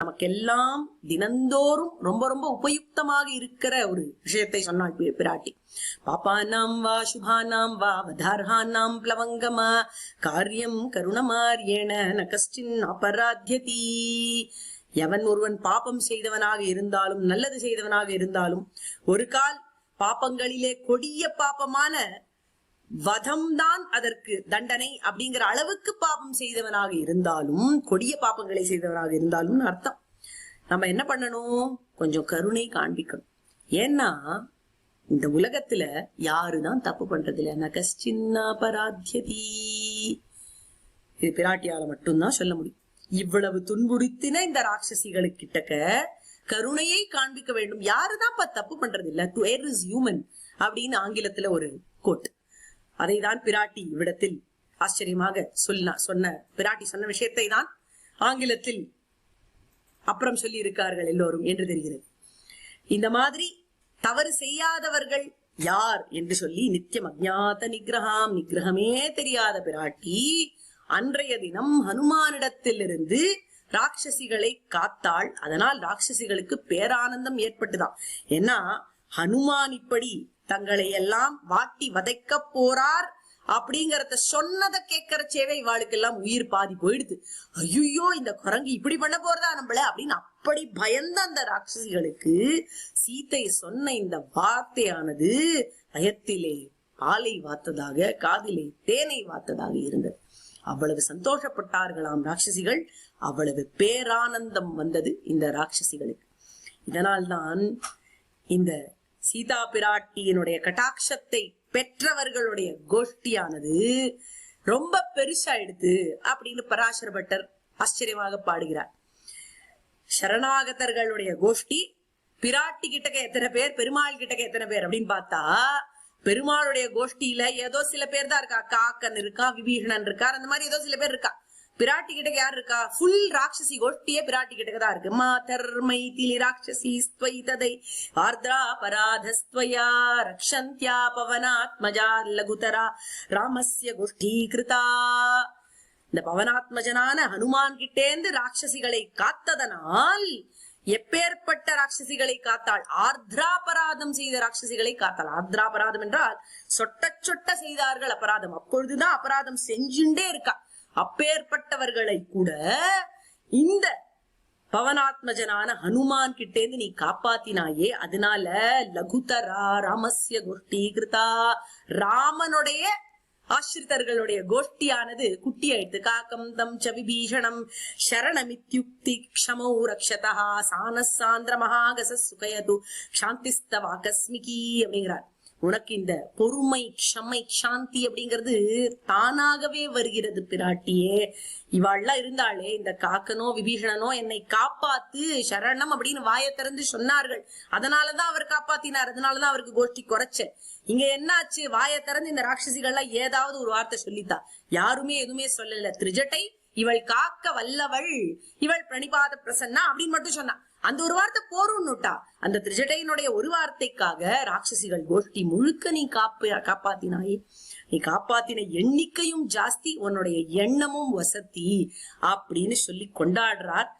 நமக்கெல்லாம் தினந்தோறும் ரொம்ப ரொம்ப உபயுக்தமாக இருக்கிற ஒரு விஷயத்தை சொன்னாள் பிராட்டி. பாப்பானாம் வா சுபானாம் வா வதார்ஹானாம் பிளவங்கமா காரியம் கருணமாரியேன ந கஷ்டின் அபராத்தியதி எவன் ஒருவன் பாப்பம் செய்தவனாக இருந்தாலும் நல்லது செய்தவனாக இருந்தாலும் ஒரு கால் பாப்பங்களிலே கொடிய பாப்பமான வதம்தான் அதற்கு தண்டனை அப்படிங்கிற அளவுக்கு பாபம் செய்தவனாக இருந்தாலும் கொடிய பாப்பங்களை செய்தவனாக இருந்தாலும் அர்த்தம். நம்ம என்ன பண்ணணும்? கொஞ்சம் கருணை காண்பிக்கணும். ஏன்னா இந்த உலகத்துல யாருதான் தப்பு பண்றது இல்ல நகஸ்சின்னா பராத்தியதி. இது பிராட்டியால மட்டும்தான் சொல்ல முடியும். இவ்வளவு துன்புறுத்தின இந்த ராட்சசிகளுக்கிட்டக்க கருணையை காண்பிக்க வேண்டும். யாருதான் தப்பு பண்றது இல்ல டு ஏர் இஸ் ஹியூமன் அப்படின்னு ஆங்கிலத்துல ஒரு கோட் அதைதான் பிராட்டி இவ்விடத்தில் ஆச்சரியமாக சொல்ல சொன்ன பிராட்டி சொன்ன விஷயத்தை தான் ஆங்கிலத்தில் அப்புறம் சொல்லி இருக்கார்கள் எல்லோரும் என்று தெரிகிறது. இந்த மாதிரி தவறு செய்யாதவர்கள் யார் என்று சொல்லி நித்தியம் அஜ்ஞாத நிகிரகாம் நிகிரகமே தெரியாத பிராட்டி அன்றைய தினம் ஹனுமானிடத்திலிருந்து ராட்சசிகளை காத்தாள். அதனால் ராட்சசிகளுக்கு பேரானந்தம் ஏற்பட்டுதான். ஏன்னா ஹனுமான் இப்படி தங்களை எல்லாம் வாட்டி வதைக்க போறார் அப்படிங்கறத சொன்னதை கேட்கிற சேவை இவாளுக்கெல்லாம் உயிர் பாதி போயிடுது. ஐயோ இந்த குரங்கு இப்படி பண்ண போறதா நம்மள அப்படின்னு அப்படி பயந்த அந்த ராட்சசிகளுக்கு சீத்தை சொன்ன இந்த வார்த்தையானது பயத்திலே பாலை வாத்ததாக காதிலே தேனை வாத்ததாக இருந்தது. அவ்வளவு சந்தோஷப்பட்டார்களாம் ராட்சசிகள். அவ்வளவு பேரானந்தம் வந்தது இந்த ராட்சசிகளுக்கு. இதனால்தான் இந்த சீதா பிராட்டியினுடைய கட்டாட்சத்தை பெற்றவர்களுடைய கோஷ்டியானது ரொம்ப பெருசாயிடுது அப்படின்னு பராசர பட்டர் ஆச்சரியமாக பாடுகிறார். சரணாகதர்களுடைய கோஷ்டி பிராட்டி கிட்டக்க எத்தனை பேர் பெருமாள் கிட்டக்க எத்தனை பேர் அப்படின்னு பார்த்தா பெருமாளுடைய கோஷ்டியில ஏதோ சில பேர் தான் இருக்கா? காக்கன் இருக்கா விபீஷணன் இருக்கார் அந்த மாதிரி ஏதோ சில பேர் இருக்கா? பிராட்டி கிட்டக்க யார் இருக்கா? ஃபுல் ராட்சசி கோஷ்டியே பிராட்டி கிட்டக்க தான் இருக்கு. மாதர் திலி ராட்சசி ஸ்வை ததை ஆர்திரா பராதஸ்துவயா ரக்ஷந்தியா பவனாத்மஜா லகுதரா ராமஸ்ய கோஷ்டி கிருதா இந்த பவனாத்மஜனான ஹனுமான் கிட்டேந்து ராட்சசிகளை காத்ததனால் எப்பேற்பட்ட ராட்சசிகளை காத்தாள்? ஆர்திராபராதம் செய்த ராட்சசிகளை காத்தாள். ஆர்திராபராதம் என்றால் சொட்ட சொட்ட செய்தார்கள் அபராதம். அப்பொழுதுதான் அபராதம் செஞ்சுண்டே இருக்கா. அப்பேற்பட்டவர்களை கூட இந்த பவனாத்மஜனான ஹனுமான் கிட்டேந்து நீ காப்பாத்தினாயே அதனால லகுதரா ராமஸ்ய கோஷ்டி கிருதா ராமனுடைய ஆசிரித்தர்களுடைய கோஷ்டியானது குட்டியாயிட்டு காக்கம் தம் சவிபீஷணம் விபீஷணம் சரணமித்யுக்தி க்ஷமௌ ரக்ஷதா சானசாந்திர மகாகச சுகயது சாந்திஸ்தவாகஸ்மிகி அப்படிங்கிறார். உனக்கு இந்த பொறுமை க்ஷமை சாந்தி அப்படிங்கிறது தானாகவே வருகிறது பிராட்டியே. இவாள்லாம் இருந்தாலே இந்த காக்கனோ விபீஷணனோ என்னை காப்பாத்து சரணம் அப்படின்னு வாயை திறந்து சொன்னார்கள். அதனாலதான் அவர் காப்பாத்தினார். அதனாலதான் அவருக்கு கோஷ்டி குறைச்ச. இங்க என்னாச்சு? வாயை திறந்து இந்த ராட்சசிகள்லாம் ஏதாவது ஒரு வார்த்தை சொல்லித்தா. யாருமே எதுவுமே சொல்லல. திரிஜட்டை இவள் காக்க வல்லவள் இவள் பிரணிபாத பிரசன்னா அப்படின்னு மட்டும் சொன்னா. அந்த ஒரு வார்த்தை போரும்னுட்டா அந்த திரிஜட்டையினுடைய ஒரு வார்த்தைக்காக ராட்சசிகள் கோஷ்டி முழுக்க நீ காப்பு காப்பாத்தினாயே. நீ காப்பாத்தின எண்ணிக்கையும் ஜாஸ்தி உன்னுடைய எண்ணமும் வசதி அப்படின்னு சொல்லி கொண்டாடுறார்